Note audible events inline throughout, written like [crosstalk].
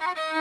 Thank [laughs] you.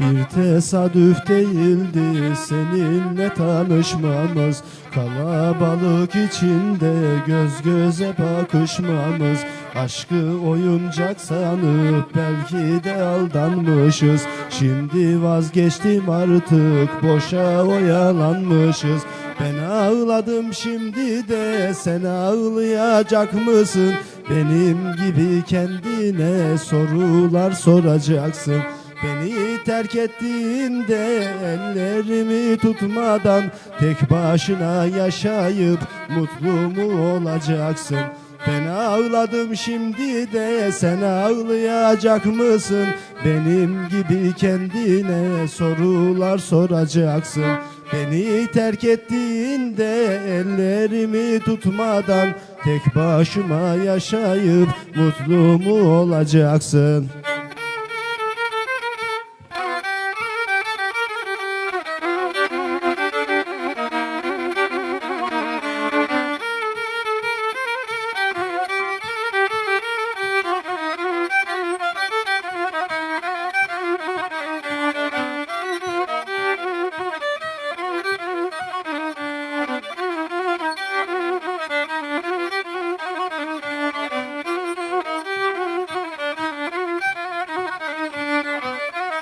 Bir tesadüf değildi seninle tanışmamız. Kalabalık içinde göz göze bakışmamız. Aşkı oyuncak sanıp belki de aldanmışız. Şimdi vazgeçtim artık boşa oyalanmışız. Ben ağladım şimdi de sen ağlayacak mısın? Benim gibi kendine sorular soracaksın Beni terk ettiğinde ellerimi tutmadan Tek başına yaşayıp mutlu mu olacaksın? Ben ağladım şimdi de sen ağlayacak mısın? Benim gibi kendine sorular soracaksın Beni terk ettiğinde ellerimi tutmadan Tek başıma yaşayıp mutlu mu olacaksın?